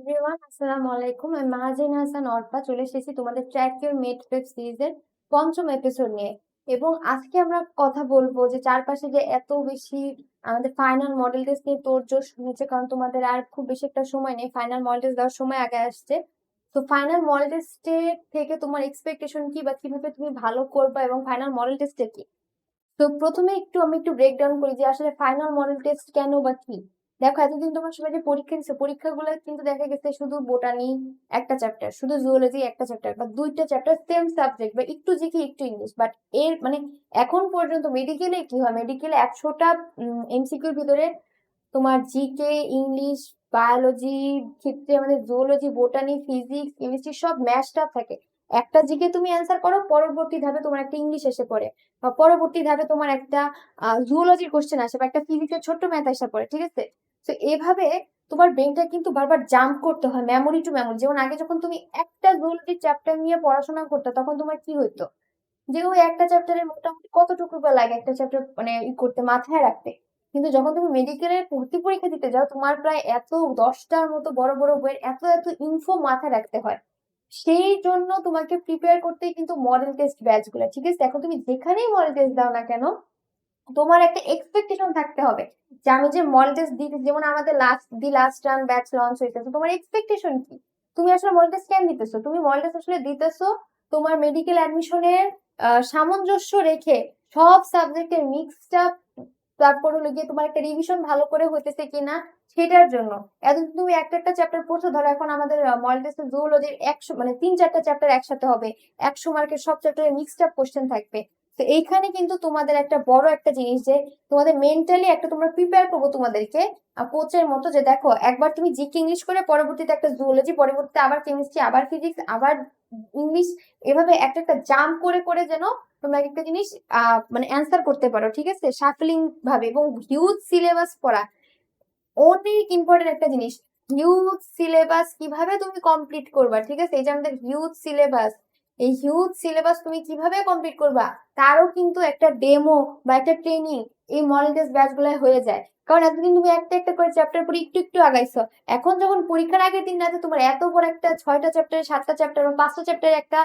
Everyone আসসালামু আলাইকুম আমি মাহাজিন হাসান অর্পা চলে এসেছি তোমাদের ট্র্যাক ইউর মেট ওয়েব সিরিজের পঞ্চম এপিসোড নিয়ে। এবং আজকে আমরা কথা বলব যে চারপাশে যে এত বেশি আমাদের ফাইনাল মডেল টেস্ট নিয়ে তোড়জোড় শুনেছে কারণ তোমাদের আর খুব বেশি একটা সময় নেই। ফাইনাল মডেল টেস্ট দেওয়ার সময় আগে আসছে। তো ফাইনাল মডেল টেস্টে থেকে তোমার এক্সপেকটেশন কি বা কীভাবে তুমি ভালো করবা এবং ফাইনাল মডেল টেস্টে কি? তো প্রথমে একটু আমি একটু ব্রেকডাউন করি যে আসলে ফাইনাল মডেল টেস্ট কেন বা কি? দেখো, এতদিন তোমার সবাই যে পরীক্ষা দিচ্ছে পরীক্ষাগুলো কিন্তু দেখা গেছে শুধু বোটানি একটা চ্যাপ্টার শুধু জুওলজি একটা চ্যাপ্টার বা দুইটা চ্যাপ্টার সেম সাবজেক্ট বা একটু জিকে, একটু ইংলিশ বাট এর মানে এখন পর্যন্ত মেডিকেলে কি হয়? মেডিকেলে একশোটা এমসিকিউর ভিতরে তোমার জিকে ইংলিশ বায়োলজি ক্ষেত্রে আমাদের জুওলজি বোটানি ফিজিক্স কেমিস্ট্রি সব আপ থাকে। একটা জিকে তুমি অ্যান্সার করো, পরবর্তী ধাপে তোমার একটা ইংলিশ এসে পড়ে বা পরবর্তী ধাপে তোমার একটা জুওলজির কোশ্চেন আসে বা একটা ফিজিক্সের ছোট্ট ম্যাথ আসা পড়ে, ঠিক আছে? তো এভাবে তোমার ব্রেনটা কিন্তু বারবার জাম্প করতে হয় মেমোরি টু মেমোরি যেমন আগে যখন তুমি একটা জুওলজির চ্যাপ্টার নিয়ে পড়াশোনা করতে, তখন তোমার কি হইতো? যে ওই একটা চ্যাপ্টারের মোটামুটি কতটুকু বা লাগে একটা চ্যাপ্টার মানে ই করতে, মাথায় রাখতে। কিন্তু যখন তুমি মেডিকেলের ভর্তি পরীক্ষা দিতে যাও, তোমার প্রায় এত দশটার মতো বড় বড় বইয়ের এত এত ইনফো মাথায় রাখতে হয়। সেই জন্য তোমাকে প্রিপেয়ার করতেই কিন্তু মডেল টেস্ট ব্যাচগুলো, ঠিক আছে? এখন তুমি যেখানেই মডেল টেস্ট দাও না কেন তোমার একটা এক্সপেকটেশন থাকতে হবে যে আমি যে টেস্ট দিতে যেমন আমাদের last the last run batch launch হইতেছে, তোমার এক্সপেকটেশন কি? তুমি আসলে টেস্ট কেন দিতেছো? তুমি টেস্ট আসলে দিতেছো তোমার মেডিকেল অ্যাডমিশনের সামঞ্জস্য রেখে সব সাবজেক্টের মিক্সড আপ তারপর হলো গিয়ে তোমার একটা রিভিশন ভালো করে হইতেছে কিনা সেটার জন্য। এতদিন তুমি একটা একটা চ্যাপ্টার পড়ছো, ধরো এখন আমাদের মডেল টেস্টের জুওলজির একশো মানে তিন চারটা চ্যাপ্টার একসাথে হবে, একশো মার্কের সব চ্যাপ্টারে মিক্সড আপ কোশ্চেন থাকবে। তো এইখানে কিন্তু তোমাদের একটা বড় একটা জিনিস যে তোমাদের মেন্টালি একটা তোমরা প্রিপেয়ার করব তোমাদেরকে কোচের মতো যে দেখো, একবার তুমি জিকে ইংলিশ করে পরবর্তীতে একটা জুওলজি পরবর্তীতে আবার কেমিস্ট্রি আবার ফিজিক্স আবার ইংলিশ এভাবে একটা একটা জাম্প করে করে যেন তোমরা একটা জিনিস মানে অ্যান্সার করতে পারো, ঠিক আছে? শাফলিং ভাবে এবং হিউজ সিলেবাস পড়া, অনেক ইম্পর্টেন্ট একটা জিনিস। হিউজ সিলেবাস কীভাবে তুমি কমপ্লিট করবা, ঠিক আছে? এই যে আমাদের হিউজ সিলেবাস এই হিউজ সিলেবাস তুমি কীভাবে কমপ্লিট করবা? তারও কিন্তু একটা ডেমো বা একটা ট্রেনিং এই মডেল টেস্ট ব্যাচ গুলায় হয়ে যায়। কারণ এতদিন তুমি একটা একটা করে চ্যাপ্টার পরে একটু একটু আগাইছো। এখন যখন পরীক্ষার আগের দিন রাতে তোমার এত বড় একটা ছয়টা চ্যাপ্টার সাতটা চ্যাপ্টার বা পাঁচটা চ্যাপ্টার একটা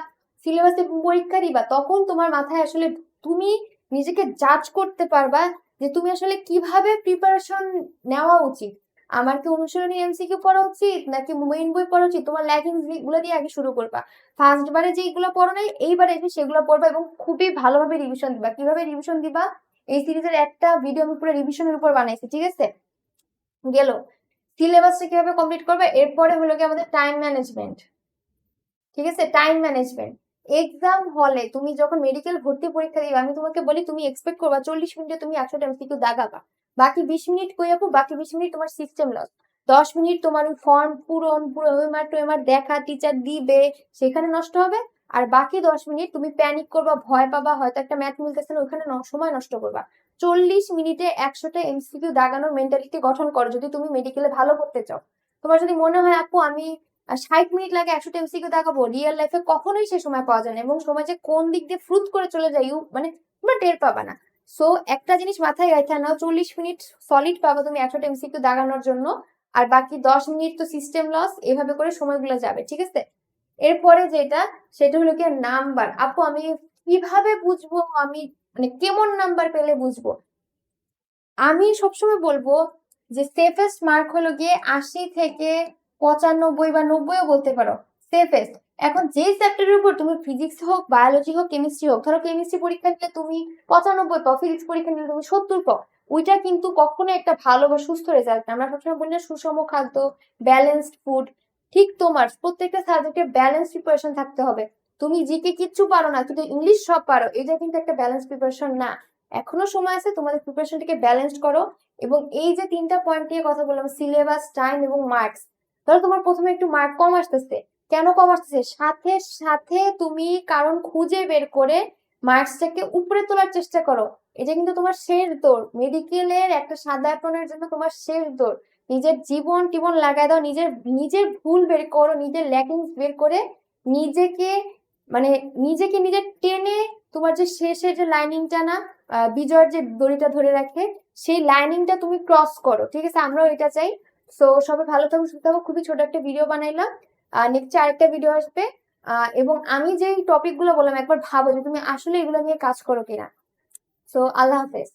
সিলেবাসে পরীক্ষা দিবা, তখন তোমার মাথায় আসলে তুমি নিজেকে জাজ করতে পারবা যে তুমি আসলে কীভাবে প্রিপারেশন নেওয়া উচিত। আমার কি অনুসরণী এমসিকিউ পড়া উচিত? নাকি মেইন বই পড়া উচিত? তোমার ল্যাকিংগুলো দিয়ে আগে শুরু করবা। ফার্স্ট বারে যেগুলো পড়ো নাই, এইবারে এসে সেগুলো পড়বা এবং খুবই ভালোভাবে রিভিশন দিবা। কীভাবে রিভিশন দিবা? এই সিরিজের একটা ভিডিও আমি পুরো রিভিশনের উপর বানাইছি, ঠিক আছে? গেল। সিলেবাসটা কীভাবে কমপ্লিট করবে? এরপরে হলো কি আমাদের টাইম ম্যানেজমেন্ট ঠিক আছে? টাইম ম্যানেজমেন্ট এক্সাম হলে তুমি যখন মেডিকেল ভর্তি পরীক্ষা দিবে, আমি তোমাকে বলি তুমি এক্সপেক্ট করবা চল্লিশ মিনিটে তুমি একশো এমসিকিউ দাগাবা। বাকি বিশ মিনিট কই আপু? বাকি বিশ মিনিট তোমার সিস্টেম লস দশ মিনিট তোমার ওই ফর্ম পূরণ পুরো ওয়েমার টোয়েমার দেখা টিচার দিবে, সেখানে নষ্ট হবে? আর বাকি দশ মিনিট তুমি প্যানিক করবা, ভয় পাবা, হয়তো একটা ম্যাথ মিলতেছে না, ওইখানে সময় নষ্ট করবা। চল্লিশ মিনিটে একশোটা এমসিকিউ দাগানোর মেন্টালিটি গঠন করো, যদি তুমি মেডিকেলে ভালো করতে চাও। তোমার যদি মনে হয় আপু, আমি ষাট মিনিট লাগে একশোটা এমসিকিউ দেখাবো রিয়েল লাইফে কখনোই সে সময় পাওয়া যায় না, এবং সময় যে কোন দিক দিয়ে ফ্রুত করে চলে যাই মানে তোমরা টের পাবা না। সো একটা জিনিস মাথায় গাইতে নাও চল্লিশ মিনিট সলিড পাবো তুমি একশোটা এমসিকিউ দাগানোর জন্য, আর বাকি দশ মিনিট তো সিস্টেম লস এভাবে করে সময়গুলো যাবে, ঠিক আছে? এরপরে যেটা, সেটা হলো কি নাম্বার আপু, আমি কীভাবে বুঝব? আমি মানে কেমন নাম্বার পেলে বুঝব? আমি সবসময় বলব যে সেফেস্ট মার্ক হলো গিয়ে আশি থেকে পঁচানব্বই বা নব্বইও বলতে পারো সেফেস্ট এখন যে চ্যাপ্টারের উপর তুমি ফিজিক্স হোক বায়োলজি হোক কেমিস্ট্রি হোক, ধরো কেমিস্ট্রি পরীক্ষা নিলে তুমি পঁচানব্বই পাও ফিজিক্স পরীক্ষা নিলে তুমি সত্তর পাও, ওইটা কিন্তু কখনো একটা ভালো বা সুস্থ রেজাল্ট আমরা সবসময় বলি না সুষম খাদ্য ব্যালেন্সড ফুড ঠিক তোমার প্রত্যেকটা সাবজেক্টে ব্যালেন্স প্রিপারেশন থাকতে হবে। তুমি জিকে কিচ্ছু পারো না, কিন্তু ইংলিশ সব পারো, এটা কিন্তু একটা ব্যালেন্স প্রিপারেশন না। এখনও সময় আছে, তোমাদের প্রিপারেশনটাকে ব্যালেন্স করো এবং এই যে তিনটা পয়েন্ট নিয়ে কথা বললাম সিলেবাস টাইম এবং মার্কস ধরো তোমার প্রথমে একটু মার্ক কম আসতেছে কেন কম আসতেছে? সাথে সাথে তুমি কারণ খুঁজে বের করে মার্কসটাকে উপরে তোলার চেষ্টা করো। এটা কিন্তু তোমার শেষ দৌড়। মেডিকেলের একটা সাদা অ্যাপ্রনের জন্য তোমার শেষ দৌড়। নিজের জীবন টিবন লাগাই দাও, নিজের নিজের ভুল বের করো, নিজের ল্যাকিংস বের করে নিজেকে মানে নিজেকে নিজের টেনে তোমার যে শেষের যে লাইনিংটা না বিজয়ের যে দড়িটা ধরে রাখে, সেই লাইনিংটা তুমি ক্রস করো। ঠিক আছে? আমরাও এটা চাই। সো সবাই ভালো থাকো, সুস্থ থাকো। খুবই ছোট একটা ভিডিও বানাইলাম। নেক্সট আরেকটা ভিডিও আসবে। এবং আমি যে টপিকগুলো বললাম, একবার ভাবো যে তুমি আসলে এগুলো নিয়ে কাজ করো কিনা। সো আল্লাহ হাফেজ।